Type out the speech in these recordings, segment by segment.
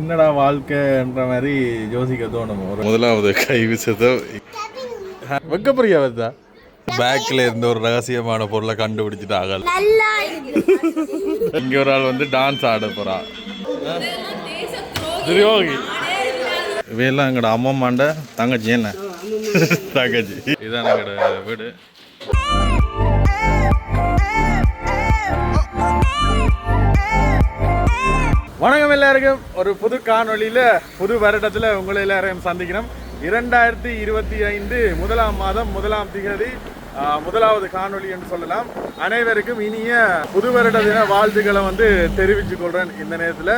என்னடா வாழ்க்கைன்ற மாதிரி யோசிக்க தோணும். ஒரு முதலாவது கை விசத்தை வெக்கப்புரியா வருதா பேக்ல இருந்த ஒரு ரகசியமான பொருளை கண்டுபிடிச்சிட்டாங்க இங்க ஒரு ஆள் வந்து டான்ஸ் ஆட போறா. துரியோகி. இவையெல்லாம் எங்கட அம்மம்மாண்ட தங்கச்சி என்ன? தங்கச்சி. இதான் எங்கட வீடு. வணக்கம் எல்லாருக்கும். ஒரு புது காணொலியில் புது வருடத்தில் உங்களை எல்லாரையும் சந்திக்கணும் இரண்டாயிரத்தி இருபத்தி ஐந்து முதலாம் மாதம் முதலாம் திகதி முதலாவது காணொளி என்று சொல்லலாம். அனைவருக்கும் இனிய புது வருட தின வாழ்த்துக்களை வந்து தெரிவித்துக் கொள்கிறேன் இந்த நேரத்தில்.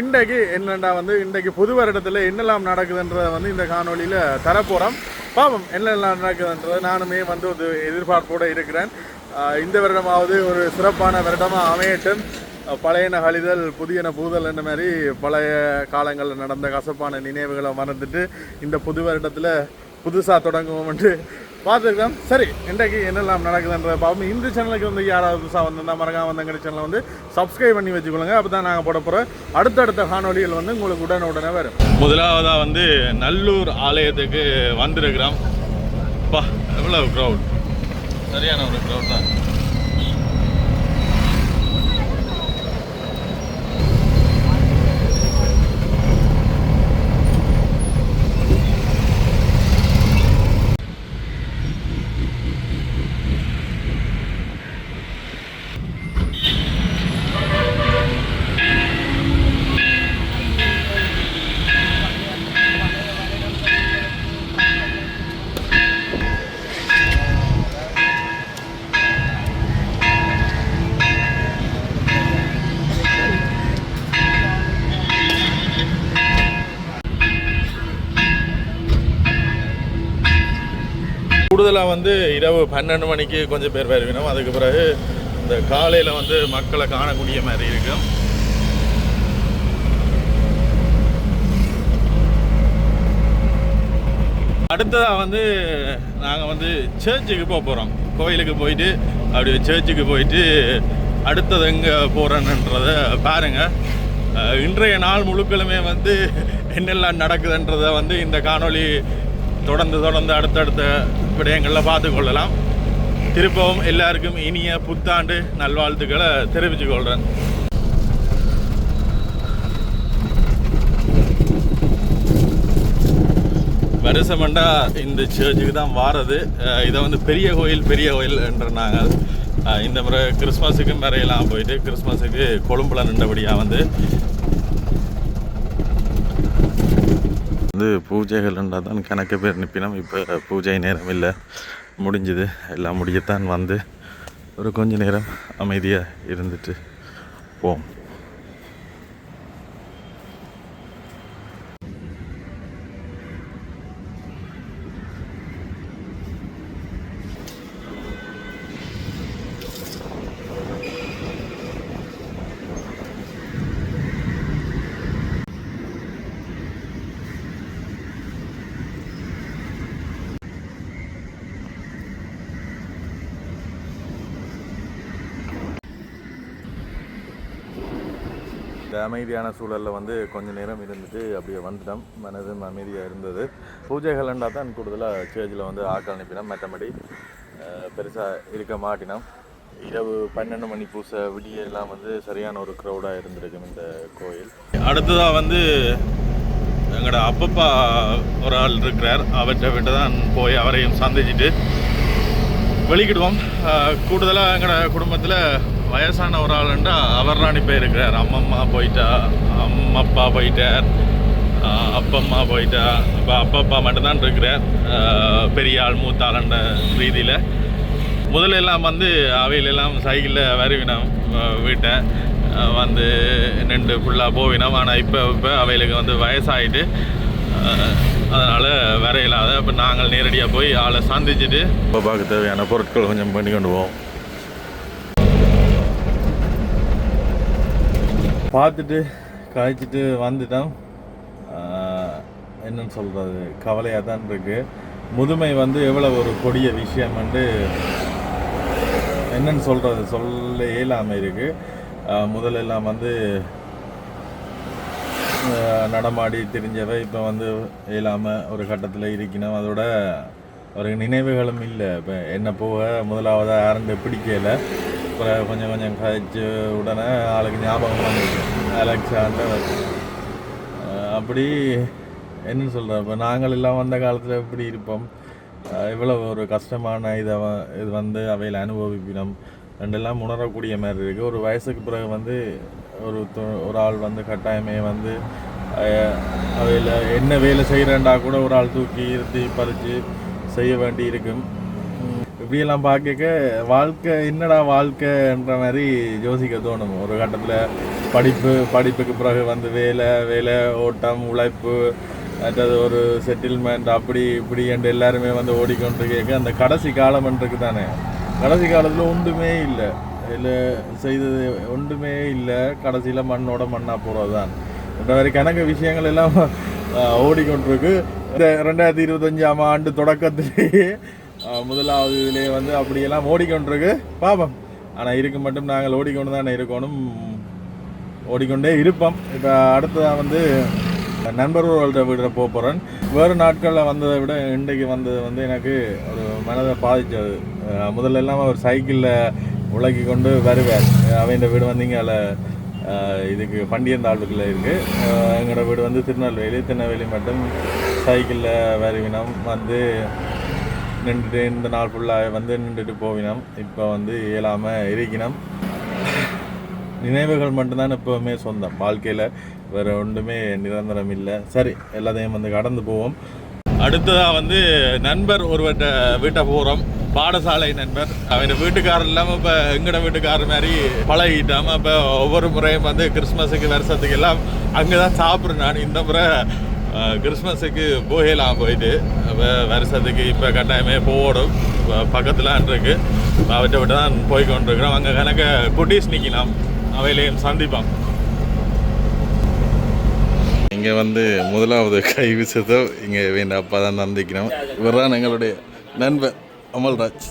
இன்றைக்கு என்னென்னா வந்து இன்றைக்கு புது வருடத்தில் என்னெல்லாம் நடக்குதுன்றதை வந்து இந்த காணொலியில் தரப்போகிறோம் பாவம் என்னெல்லாம் நடக்குதுன்றதை நானுமே வந்து ஒரு எதிர்பார்ப்போடு இருக்கிறேன். இந்த வருடமாவது ஒரு சிறப்பான வருடமாக அமையட்டும். பழையன கழிதல் புதியன பூதல் என்ற மாதிரி பழைய காலங்களில் நடந்த கசப்பான நினைவுகளை மறந்துட்டு இந்த புது வருடத்தில் புதுசாக தொடங்குவோம்ட்டு பார்த்துருக்கோம் சரி இன்றைக்கு என்னெல்லாம் நடக்குதுன்றத பார்ப்போம். இந்த சேனலுக்கு வந்து யாராவது புதுசாக வந்திருந்தால் மறக்காம வந்தங்கிற சேனலை வந்து சப்ஸ்கிரைப் பண்ணி வச்சுக்கொள்ளுங்க. அப்போ தான் நாங்கள் போட போகிற அடுத்தடுத்த காணொலிகள் வந்து உங்களுக்கு உடனே உடனே வரும். முதலாவதாக வந்து நல்லூர் ஆலயத்துக்கு வந்திருக்கிறோம். பா எவ்வளோ க்ரௌட் சரியான ஒரு க்ரௌட் தான். கூடுதலாக வந்து இரவு பன்னெண்டு மணிக்கு கொஞ்சம் பேர் வருவினோம். அதுக்கு பிறகு இந்த காலையில் வந்து மக்களை காணக்கூடிய மாதிரி இருக்கும். அடுத்ததாக வந்து நாங்கள் வந்து சர்ச்சுக்கு போக போகிறோம் கோயிலுக்கு போயிட்டு அப்படி சர்ச்சுக்கு போயிட்டு அடுத்தது எங்கே போகிறேன்ன்றதை பாருங்கள் இன்றைய நாள் முழுக்களுமே வந்து என்னெல்லாம் நடக்குதுன்றதை வந்து இந்த காணொளி தொடர்ந்து தொடர்ந்து அடுத்தடுத்த விடயங்களில் பார்த்து கொள்ளலாம் திருப்பவும் எல்லாருக்கும் இனிய புத்தாண்டு நல்வாழ்த்துக்களை தெரிவித்துக்கொள்கிறேன் வருஷமண்டா இந்த சர்ச்சுக்கு தான் வாரது. இதை வந்து பெரிய கோயில் பெரிய கோயில் என்ற நாங்கள் இந்த முறை கிறிஸ்மஸுக்கும் வரையெல்லாம் போயிட்டு கிறிஸ்மஸுக்கு கொழும்புல நின்றபடியாக வந்து வந்து பூஜைகள் இருந்தால் தான் கணக்கு பேர் நிற்பினோம் இப்போ பூஜை நேரம் இல்லை. முடிஞ்சுது. எல்லாம் முடியத்தான் வந்து ஒரு கொஞ்ச நேரம் அமைதியாக இருந்துட்டு போம். இந்த அமைதியான சூழலில் வந்து கொஞ்ச நேரம் இருந்துட்டு அப்படியே வந்துட்டோம். மனதும் அமைதியாக இருந்தது. பூஜைகள்ண்டா தான் கூடுதலாக ஸ்டேஜில் வந்து ஆக்கள் அனுப்பினோம். மற்றபடி பெருசாக இருக்க மாட்டினோம். இரவு பன்னெண்டு மணி பூசை விடிய எல்லாம் வந்து சரியான ஒரு க்ரௌடாக இருந்திருக்கும் இந்த கோயில். அடுத்ததாக வந்து எங்களோட அப்பப்பா ஒரு ஆள் இருக்கிறார். அவற்றை விட்டு தான் போய் அவரையும் சந்திச்சுட்டு வெளிக்கிடுவோம் கூடுதலாக எங்களோட குடும்பத்தில் வயசான ஒரு ஆளுண்டா அவர் ராணி இருக்கிறார் அம்மம்மா போயிட்டா அம்மப்பா போயிட்டார் அப்பம்மா போயிட்டா. இப்போ அப்பப்பா மட்டும்தான் இருக்கிறார். பெரிய ஆள் மூத்த ஆளுன்ற ரீதியில். முதல்ல எல்லாம் வந்து அவையிலெல்லாம் சைக்கிளில் வருவினோம் வீட்டை வந்து நின்று ஃபுல்லாக போவினோம். ஆனால் இப்போ இப்போ அவைகளுக்கு வந்து வயசாகிட்டு அதனால் வர இல்லாத இப்போ நாங்கள் நேரடியாக போய் ஆளை சந்திச்சுட்டு இப்போ பார்க்க தேவையான பொருட்கள் கொஞ்சம் பண்ணி கொண்டு போவோம். பார்த்துட்டு காய்ச்சிட்டு வந்துட்டோம். என்னன்னு சொல்கிறது கவலையாக தான் இருக்குது முதுமை வந்து எவ்வளோ ஒரு கொடிய விஷயம் வந்து என்னன்னு சொல்கிறது சொல்ல இயலாமல் இருக்குது முதலெல்லாம் வந்து நடமாடி தெரிஞ்சவை இப்போ வந்து இயலாமல் ஒரு கட்டத்தில் இருக்கணும் அதோட ஒரு நினைவுகளும் இல்லை. இப்போ என்ன போக முதலாவதாக யாருன்னு பிடிக்கலை. கொஞ்சம் கொஞ்சம் கழிச்சு உடனே ஆளுக்கு ஞாபகம் வந்துருக்கு அலெக்சாண்டர் அப்படி என்னன்னு சொல்கிறேன் இப்போ நாங்கள் எல்லாம் வந்த காலத்தில் எப்படி இருப்போம் இவ்வளோ ஒரு கஷ்டமான இதை இது வந்து அவையில் அனுபவிப்பினோம் ரெண்டெல்லாம் உணரக்கூடிய மாதிரி இருக்குது ஒரு வயசுக்கு பிறகு வந்து ஒரு ஒரு ஆள் வந்து கட்டாயமே வந்து அவையில் என்ன வேலை செய்கிறேன்டா கூட ஒரு ஆள் தூக்கி இருத்தி பறித்து செய்ய வேண்டி இருக்கும் இப்படியெல்லாம் பார்க்க வாழ்க்கை என்னடா வாழ்க்கைன்ற மாதிரி யோசிக்க தோணும். ஒரு கட்டத்தில் படிப்பு படிப்புக்கு பிறகு வந்து வேலை வேலை ஓட்டம் உழைப்பு அடுத்தது ஒரு செட்டில்மெண்ட் அப்படி இப்படி என்று எல்லாருமே வந்து ஓடிக்கொண்டு கேட்க அந்த கடைசி காலம் என்றுக்கு தானே. கடைசி காலத்தில் ஒன்றுமே இல்லை. இல்லை செய்தது ஒன்றுமே இல்லை. கடைசியில் மண்ணோட மண்ணாக போகிறது தான் இந்த மாதிரி கணக்கு விஷயங்கள் எல்லாம் ஓடிக்கொண்டிருக்கு. இந்த ரெண்டாயிரத்தி இருபத்தஞ்சாம் ஆண்டு தொடக்கத்திலேயே முதலாவது இதிலே வந்து அப்படியெல்லாம் ஓடிக்கொண்டிருக்கு. பாபம். ஆனால் இருக்க மட்டும் நாங்கள் ஓடிக்கொண்டு தானே இருக்கணும். ஓடிக்கொண்டே இருப்போம். இப்போ அடுத்ததாக வந்து நண்பர்கள்ட்ட வீட போக போகிறேன் வேறு நாட்களில் வந்ததை விட இன்றைக்கு வந்தது வந்து எனக்கு ஒரு மனதை பாதித்தது. முதல்ல எல்லாம் அவர் சைக்கிளில் உலக்கி கொண்டு வருவார். அவன் வீடு வந்து அதில் இதுக்கு பண்டியந்தாளுக்குள்ள இருக்குது எங்களோட வீடு வந்து திருநெல்வேலி திருநெல்வேலி மட்டும் சைக்கிளில் வருவினம். வந்து நின்றுட்டு இந்த நாள் ஃபுல்லாக வந்து நின்றுட்டு போவினோம். இப்போ வந்து இயலாமல் இருக்கினோம். நினைவுகள் மட்டும்தான் எப்போவுமே சொந்தம். வாழ்க்கையில் வேறு ஒன்றுமே நிரந்தரம் இல்லை. சரி எல்லாத்தையும் வந்து கடந்து போவோம். அடுத்ததாக வந்து நண்பர் ஒருவர்கிட்ட வீட்டை போகிறோம் பாடசாலை நண்பர். அவன் வீட்டுக்காரர் இல்லாமல் இப்போ எங்கட வீட்டுக்காரர் மாதிரி பழகிட்டாமல் இப்போ ஒவ்வொரு முறையும் வந்து கிறிஸ்மஸுக்கு வருஷத்துக்கு எல்லாம் அங்கே தான் சாப்பிட்றேன் நான். இந்த முறை கிறிஸ்மஸுக்கு போகலாம் போயிட்டு. அப்போ வருஷத்துக்கு இப்போ கட்டாயமே போகணும் பக்கத்தில் இருக்கு. அவர்கிட்ட விட்டு தான் போய் கொண்டிருக்கிறோம். அங்கே கணக்க குட்டீஸ் நிற்கலாம் அவையிலையும் சந்திப்பான் இங்கே வந்து முதலாவது கை விசத்தை இங்கே வேண்ட அப்பா தான் நந்திக்கணும் இவர் தான் எங்களுடைய நண்பர் அமல்ராஜ்.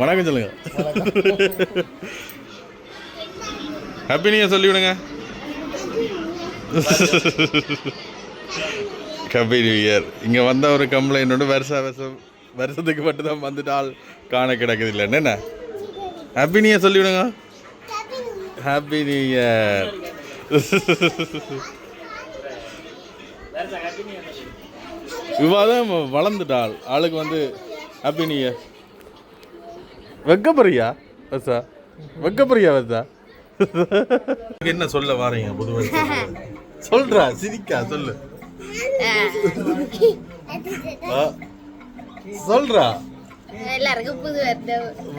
வணக்கம் சொல்லுங்க. ஹாப்பி நீங்கள் சொல்லிவிடுங்க. ஹாப்பி நியூ இயர் இங்கே வந்த ஒரு கம்ப்ளைண்ட் வருஷ வருஷம் வருஷத்துக்கு மட்டும் தான் வந்துட்டு ஆள் காண கிடக்குது இல்லை. என்ன ஹாப்பி நியூ இயர் சொல்லிவிடுங்க ஹாப்பி நியூ இயர் விவாதம் வளர்ந்துட்டாள் ஆளுக்கு வந்து ஹாப்பி நியூ இயர் வெக்கப்பறியா வசா வெக்கப்பறியா வசா என்ன சொல்ல வாரீங்க புது? சொல்றா சிரிக்கா சொல்லு. சொல்றா. எல்லாருக்கும் புது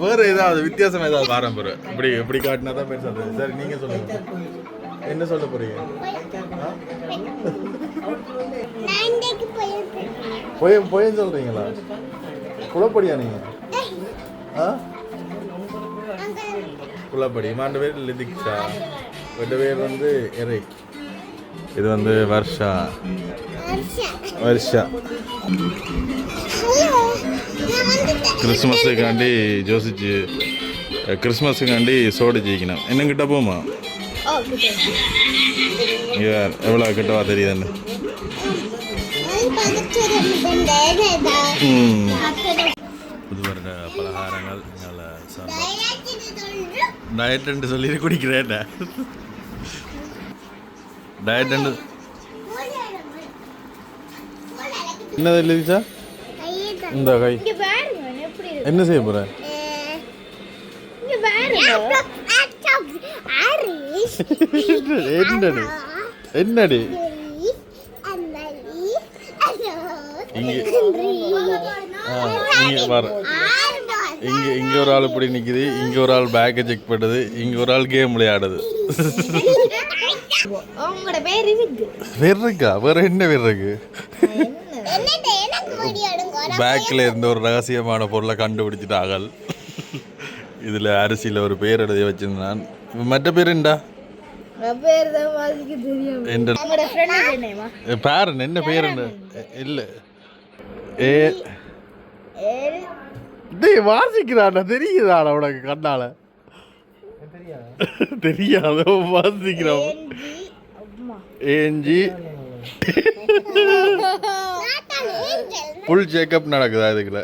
வேற ஏதாவது வித்தியாசம் ஏதாவது பாரம்பரிய இப்படி இப்படி காட்டினா தான் பெருசா தெரியும். சரி நீங்க சொல்லுங்க. என்ன சொல்ல போறீங்க? ஆ? பொய் பொய்ன்னு சொல்றீங்களா? குளப்படியா நீங்க? குளப்படி மாண்ட பேர் லிதிக்ஷா. ரெண்டு பேர் வந்து எரை. இது வந்து வர்ஷா. வர்ஷா. கிறிஸ்மஸுக்காண்டி யோசிச்சு கிறிஸ்மஸுக்காண்டி சோடு ஜெயிக்கணும். இன்னும் கிட்ட போமா எவ்வளோ கிட்டவா தெரியுதுன்னு. புது வருட பலகாரங்கள் நல்ல டயட்னு சொல்லி குடிக்கிறேன் டயட்னு என்னது லிதிஷா இந்த கை. இங்க பாருங்க எப்படி இருக்கு? என்ன செய்ய போற? என்னடி? என்னடி? இங்க ஆ, இங்க பாரு. இங்க இங்க ஒரு ஆள் இப்படி நிக்குது இங்க ஒரு ஆள் பேக்கை செக் பண்ணுது இங்க ஒரு ஆள் கேம் விளையாடுது. உங்களோட பேர் இருக்கு வேற இருக்கா வேற என்ன இருக்கு பேக்கில் இருந்த ஒரு ரகசியமான பொருளை கண்டுபிடிச்சிட்டாங்க இதில் அரிசியில் ஒரு பேர் எழுதி வச்சிருந்தான். மற்ற பேர் என்னடா? பேர் என்ன? பேர் இல்லை. ஏ டேய் வாசிக்கிறான்டா. தெரியுதாடா உனக்கு கண்ணால? தெரியாத? வாசிக்கிறான் அம்மா. ஏஞ்சி ஃபுல் செக்கப் நடக்குதா இதுக்குள்ள?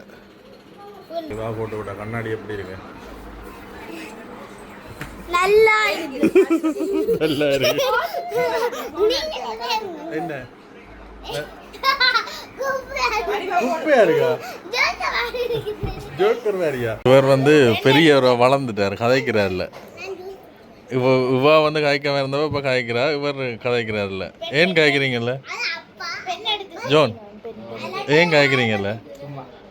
இதான் போட்டு விட்டா கண்ணாடி எப்படி இருக்கு? நல்லா இருக்கு. நல்லா இருக்கு. என்ன? இவர் வந்து பெரியவர் வளர்ந்துட்டார் கதைக்கிறார்ல. இவ இவ வந்து கதைக்காம இருந்தவ இப்ப கதைக்கிறா இவர் கதைக்கிறார்ல ஏன் கதைக்கிறீங்கல்ல ஜோன் ஏன் காய்க்கிறீங்கல்ல?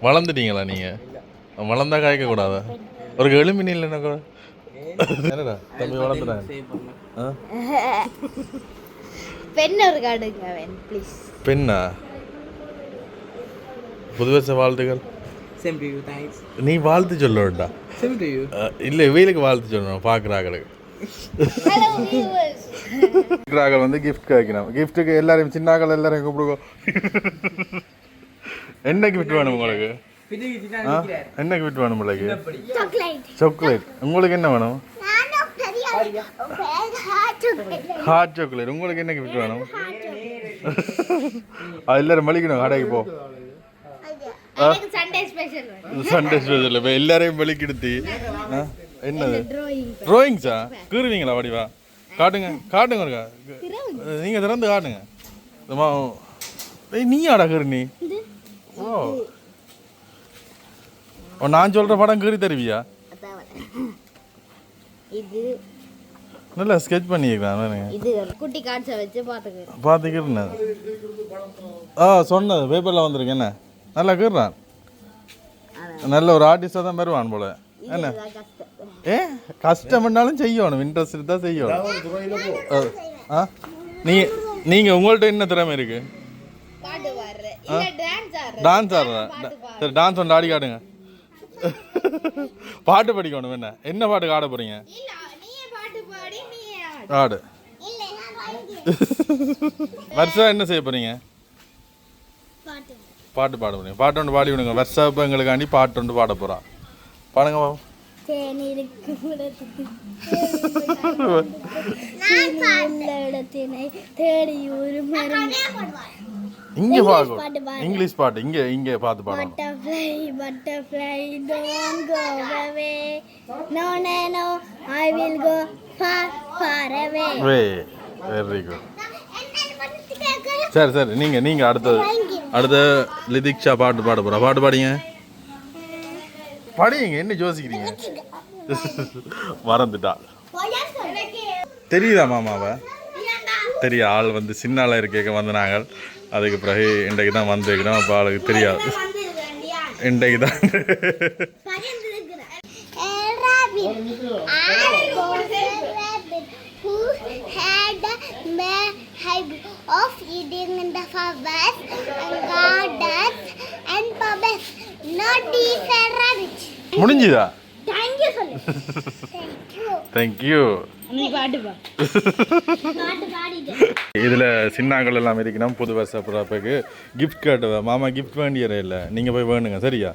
வளர்ந்துட்டீங்களா நீங்க? வளர்ந்தா காய்க்க கூடாதா ஒரு எலுமினி இல்லைன்னா கூட. என்னடா தம்பி வளர்ந்துட்டாங்க? பெண் ஒரு காடுங்க ப்ளீஸ் பெண்ணா? புது வருஷ வாழ்த்துக்கள். Same to you, thanks. நீ வாழ்த்து சொல்ல வேண்டா Same to you. இல்லை இவைகளுக்கு வாழ்த்து சொல்லணும் பார்க்குறாங்களுக்கு வந்து கிஃப்ட் கேட்கணும். கிஃப்ட்டுக்கு எல்லாரையும் சின்னாக்கள் எல்லாரையும் கூப்பிடுவோம் என்ன கிஃப்ட் வேணும் உங்களுக்கு? என்ன கிஃப்ட் வேணும் உங்களுக்கு? சாக்லேட் சாக்லேட் உங்களுக்கு என்ன வேணும்? ஹாட் சாக்லேட் உங்களுக்கு என்ன கிஃப்ட் வேணும்? அது எல்லாரும் மலிக்கணும் கடைக்கு போ. சண்டே ஸ்பெஷல் சண்டே ஸ்பெஷல் இப்போ எல்லாரையும் பலிக்கெடுத்தி ஆ? என்னது? ட்ராயிங் ட்ராயிங்ஸா கீறுவீங்களா வடிவா? காட்டுங்க காட்டுங்க இருக்கா நீங்க திறந்து காட்டுங்க. ஏய் நீ ஆடா கீறு நீ ஓ ஓ, நான் சொல்ற படம் கீறி தருவியா? இது. நல்லா ஸ்கெட்ச் பண்ணியிருக்கேன் இது குட்டி கார்ட்ஸை வச்சு பார்த்துக்கிறேன் பார்த்துக்கிறேன் ஆ சொன்னது பேப்பரில் வந்திருக்கு என்ன? நல்லா கீறான் நல்ல ஒரு ஆர்டிஸ்டாக தான் வருவான் போல. என்ன? ஏ கஷ்டம்னாலும் செய்யணும். இன்ட்ரெஸ்ட் தான் செய்யணும். ஆ? நீ நீங்க உங்கள்ட்ட என்ன திறமை இருக்கு? பாட்டு பாடுற இல்ல டான்ஸ் ஆடுற டான்ஸ் ஆடுறேன். சரி டான்ஸ் ஒன்று ஆடி காட்டுங்க. பாட்டு படிக்கணும் என்ன? என்ன பாட்டுக்கு ஆட பாட்டு ஆடு. ஆடு. இல்ல நான் பாடுறேன் வருஷா என்ன செய்ய போறீங்க? பாட்டு பாட்டு பாட போறீங்க. பாட்டு ஒன்று பாடி விடுங்க. வருஷா இப்போ எங்களுக்காண்டி பாட்டு ஒன்று பாட போறா. பாடுங்க பாப்போம் இங்க பார்க்கணும் இங்கிலீஷ் பாட்டு இங்க இங்க பார்த்து பாடணும். Butterfly, butterfly, don't go away. No, no, no, I will go far, far away. வே வெரி குட் சரி சரி. நீங்க நீங்க அடுத்தது அடுத்த லிதிக்ஷா பாட்டு பாட போறா. பாட்டு பாடிங்க. படிங்க என்ன யோசிக்கிறீங்க? மறந்துட்டா. தெரியுதா மாமாவை? தெரிய ஆள் வந்து சின்ன ஆளாக இருக்க வந்து நாங்கள் அதுக்கு பிறகு இன்றைக்கு தான் வந்திருக்கிறோம் அப்போ ஆளுக்கு தெரியாது. இன்றைக்கு தான். Of eating in the forest and gardens and puppets. முடிஞ்சுதா. Thank you. இதில் சின்னாக்கள் எல்லாம் இருக்கணும் புது வருஷ பிறப்புக்கு கிஃப்ட் கேட்டு மாமா கிஃப்ட் வேண்டியறே இல்லை. நீங்கள் போய் வேணுங்க சரியா?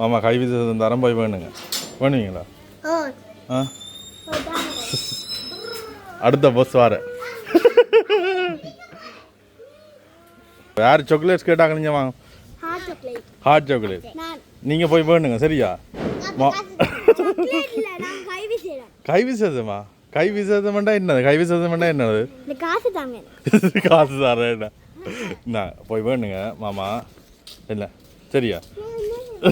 மாமா கை விசேஷம் தரம் போய் வேணுங்க. வேணுவீங்களா? ஆ? அடுத்த பஸ் வார. யார் சாக்லேட்ஸ் கேட்டாங்க நீங்கள் வாங்க. ஹாட் சாக்லேட் நான் நீங்கள் போய் வேணுங்க சரியா? கை வீசுறேன். கை விசேஷமா கை விசேஷம்டா என்னது? கை விசேஷம்டா என்னது? காசு தாங்க. காசு தரேன் நான் போய் வேணுங்க மாமா. இல்லை சரியா?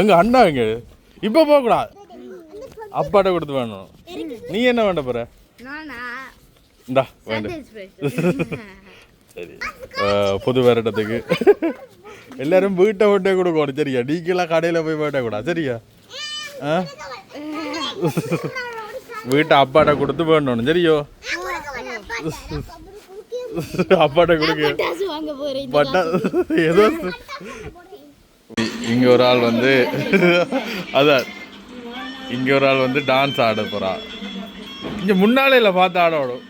எங்க அண்ணா எங்க? இப்போ போகக்கூடாது அப்பாட்ட கொடுத்து வேணும். நீ என்ன வேண்ட போற? இந்தா வேண்டு. ஸ்பெஷல் சரி. புது வருடத்துக்கு எல்லாரும் வீட்டை விட்டே கொடுக்கணும். சரியா? நீக்கெல்லாம் கடையில் போய் வேட்ட கூடாது சரியா? ஆ? வீட்டை அப்பாட்ட கொடுத்து போடணும் சரியோ? அப்பாட்ட கொடுக்க. பட்டா ஏதோ இங்க ஒரு ஆள் வந்து அதான். இங்க ஒரு ஆள் வந்து டான்ஸ் ஆட போறா. இங்க முன்னாலே இல்லை பார்த்து ஆட ஆடும்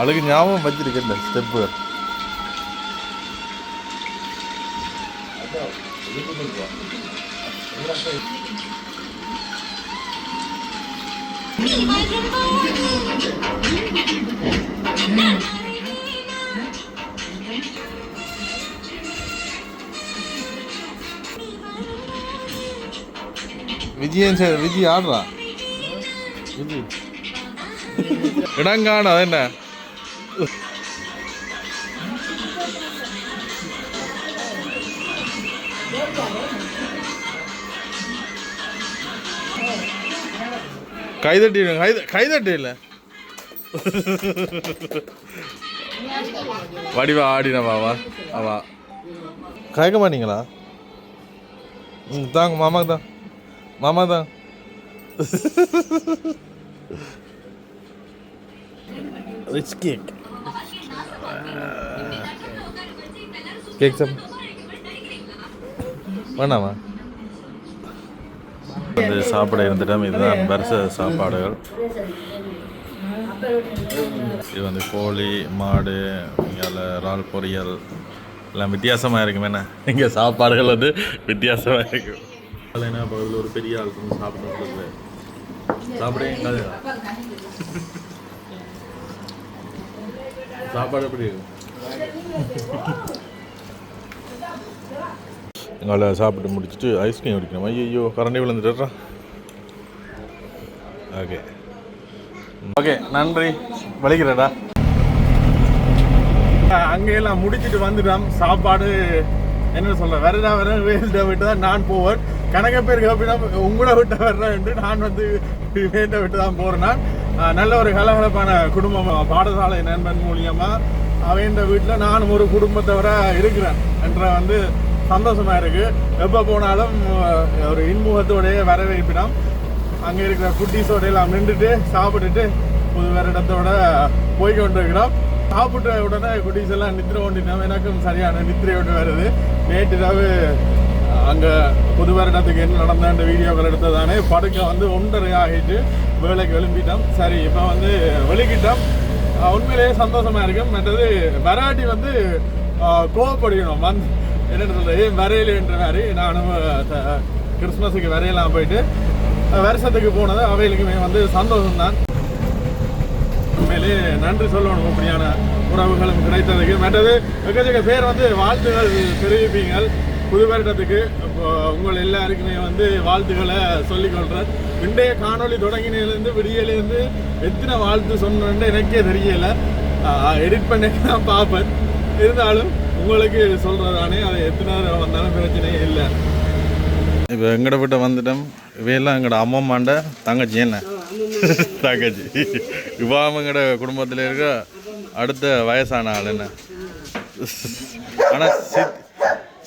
அழகு ஞாபகம் வச்சிருக்கேன் ஸ்டெப்பு விஜயன் சார் விஜய் ஆடுறா. விஜய். இடங்கான என்ன? கைதட்டி கைத கைதட்டி இல்லை வடிவா ஆடின பாவா அவா கயக்க மாட்டீங்களா? ம் தாங்க மாமா தான். மாமா தான். ரிச் கேக் கேக் சார் வேணாமா? வந்து சாப்பிட இருந்துட்டோம். இதுதான் வருஷ சாப்பாடுகள். இது வந்து கோழி மாடு இங்கே இறால் பொரியல். எல்லாம் வித்தியாசமாக இருக்கும். என்ன? இங்கே சாப்பாடுகள் வந்து வித்தியாசமாக இருக்கும். என்ன பகுதியில் ஒரு பெரிய ஆளுக்கு சாப்பிட சாப்பிட்டு சாப்பிடுங்க சாப்பாடு எப்படி இருக்கும் எங்களை சாப்பிட்டு முடிச்சுட்டு ஐஸ்கிரீம் குடிக்கணும்? ஐயோ கரண்டி விழுந்துட்டுறா ஓகே ஓகே நன்றி. வலிக்கிறடா. அங்கெல்லாம் முடிச்சிட்டு வந்துட்டோம். சாப்பாடு என்ன சொல்ற வரதா வர வேல்ட விட்டு தான் நான் போவேன். கணக்க பேர் கேப்பினா உங்களை விட்டு வர்றேன் நான் வந்து வேண்ட விட்டு தான் போறேன். நான் ஆஹ் நல்ல ஒரு கலகலப்பான குடும்பம் பாடசாலை நண்பன் மூலியமா அவன் வீட்டில் நானும் ஒரு குடும்பத்தவர இருக்கிறேன் என்ற வந்து சந்தோஷமா இருக்கு. எப்போ போனாலும் ஒரு இன்முகத்தோடைய வரவேற்பிடம். அங்கே இருக்கிற குட்டீஸோட எல்லாம் நின்றுட்டு சாப்பிட்டுட்டு புது வருடத்தோட போய் கொண்டிருக்கிறோம். சாப்பிட்ட உடனே குட்டீஸ் எல்லாம் நித்திர கொண்டினோம் எனக்கும் சரியான நித்திரையோடு வருது. நேற்று இரவு அங்கே புது வருடத்துக்கு என்ன நடந்த வீடியோக்கள் எடுத்ததானே படுக்க வந்து ஒன்றரை ஆகிட்டு வேலைக்கு விளம்பிட்டோம் சரி இப்போ வந்து வெளிக்கிட்டோம். உண்மையிலேயே சந்தோஷமாக இருக்கும். மற்றது வராட்டி வந்து கோவப்படுகணும் வந்து என்னென்னு சொல்கிறது ஏன் வரையிலன்ற மாதிரி நானும் கிறிஸ்மஸுக்கு வரையலாம் போயிட்டு வருஷத்துக்கு போனது அவைகளுக்குமே வந்து சந்தோஷம்தான். உண்மையிலே நன்றி சொல்லணும் அப்படியான உறவுகளும் கிடைத்ததுக்கு. மற்றது எக்கச்சக்க பேர் வந்து வாழ்த்துகள் தெரிவிப்பீங்கள். புது வருடத்துக்கு உங்கள் எல்லாருக்குமே வந்து வாழ்த்துக்களை சொல்லிக்கொள்கிறேன் இன்றைய காணொளி தொடங்கினதுலேருந்து விடியலேருந்து எத்தனை வாழ்த்து சொன்னேன்னு எனக்கே தெரியல. எடிட் பண்ணி தான் பார்ப்பேன். இருந்தாலும் உங்களுக்கு சொல்கிறதானே அது எத்தனை வந்தாலும் பிரச்சனையே இல்லை. இப்போ எங்கட விட்ட வந்துட்டோம். இவையெல்லாம் எங்கட அம்மாண்ட தங்கச்சி என்ன? தங்கச்சி. இவா எங்கட குடும்பத்தில் இருக்க அடுத்த வயசான ஆள் என்ன? ஆனால் சித்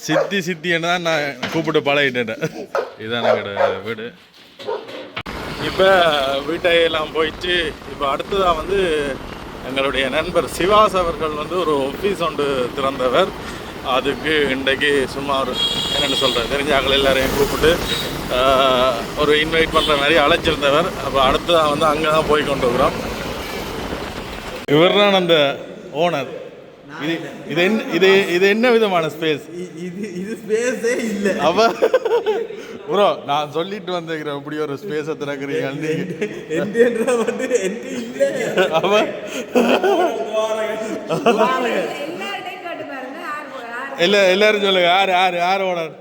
சித்தி சித்தின்னு தான் நான் கூப்பிட்டு பழகிட்டேன். இதுதான் எங்கட வீடு. இப்போ வீட்டையெல்லாம் போயிட்டு இப்போ அடுத்ததாக வந்து எங்களுடைய நண்பர் சிவாஸ் அவர்கள் வந்து ஒரு ஒஃபீஸ் ஒன்று திறந்தவர். அதுக்கு இன்றைக்கு சும்மா ஒரு என்னென்னு சொல்கிறேன் தெரிஞ்சாக்கள் எல்லாரையும் கூப்பிட்டு ஒரு இன்வைட் பண்ணுற மாதிரி அழைச்சிருந்தவர். அப்போ அடுத்ததாக வந்து அங்கே தான் போய் கொண்டு இருக்கிறோம் இவர் தான் அந்த ஓனர் இது இது என்ன இது இது என்ன விதமான ஸ்பேஸ் இது இது ஸ்பேஸே இல்ல. அவ ப்ரோ நான் சொல்லிட்டு வந்துக்கிறேன் இப்படி ஒரு ஸ்பேஸை திறக்கிறீங்க வந்து இல்ல. அவ இல்ல எல்லாரும் சொல்லுங்க யார் யார் யார் ஓனர்?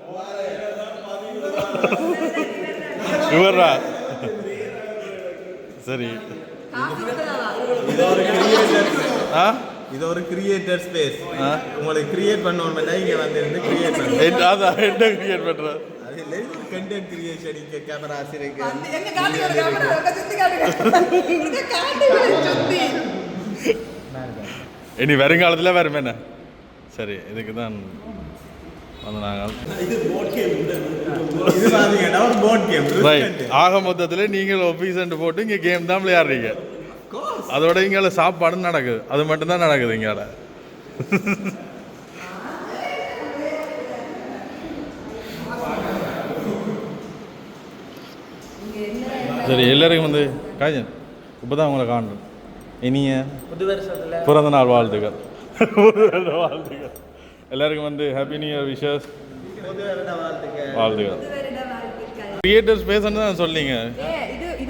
இவர்ரா? சரி. ஆ? இது ஒரு கிரியேட்டர் ஸ்பேஸ் ஆ. உங்களுக்கு கிரியேட் பண்ணணும்னா இங்க வந்து இருந்து கிரியேட் என்ன- அதான் என்ன கிரியேட் ஒரு கண்டென்ட் கிரியேஷன் இங்க கேமராஸ் இருக்கு இனி வருங்காலத்துல வரும் என்ன? சரி இதுக்கு தான் ஆக மொத்தத்தில் நீங்கள் ஒஃபீஸ் போட்டு இங்கே கேம் தான் விளையாடுறீங்க. அதோட இங்கே சாப்பாடும் நடக்குது. அது மட்டும்தான் நடக்குது இங்கால. சரி எல்லாருக்கும் வந்து காய்ச்சல் இப்போ தான் உங்களை காணும் இனிய பிறந்த நாள் வாழ்த்துக்கள். வாழ்த்துக்கள் எல்லாருக்கும் வந்து ஹாப்பி நியூ இயர் விஷஸ் வாழ்த்துக்கள். வாழ்த்துக்கள். கிரியேட்டர் ஸ்பேஸ்ன்னு தான் சொன்னீங்க.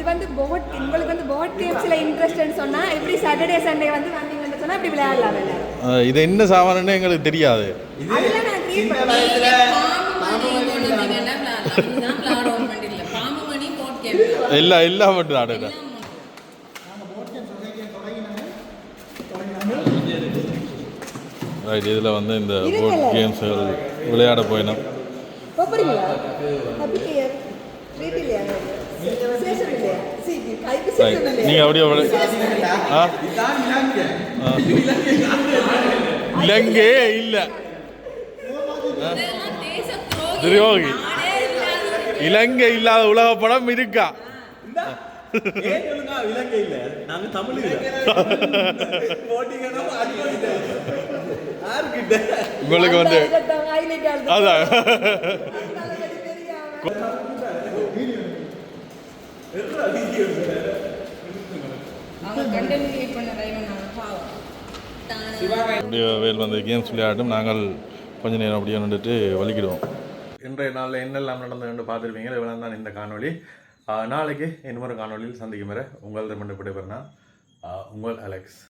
இது வந்து போட் உங்களுக்கு வந்து போட் கேம்ஸ்ல இன்ட்ரெஸ்ட்னு சொன்னா எப்படி சாட்டர்டே சண்டே வந்து வந்தீங்கன்னு சொன்னா இப்படி விளையாடலாம் இது என்ன சாமான்னு எங்களுக்கு தெரியாது. எல்லா எல்லா மட்டும் ஆடுங்க ரைட் இதில் வந்து இந்த போர்ட் கேம்ஸ்கள் விளையாட போயினோம். நீங்கள் அப்படியே ஆ இலங்கை இல்லை துரோகி இலங்கை இல்லாத உலக படம் இருக்கா இலங்கை இல்ல தமிழ் உங்களுக்கு வந்து அதான் அப்படியே வேல் வந்து கேம்ஸ் விளையாட்டும் நாங்கள் கொஞ்ச நேரம் அப்படியே நின்றுட்டு வலிக்கிடுவோம். இன்றைய நாளில் என்னெல்லாம் நடந்ததுன்னு பார்த்துருப்பீங்க? இவ்வளோ தான் இந்த காணொளி. ஆஹ் நாளைக்கு இன்னொரு காணொளியில் சந்திக்கும் வரை உங்களது மட்டும் விடைபெறனா உங்கள் அலெக்ஸ்.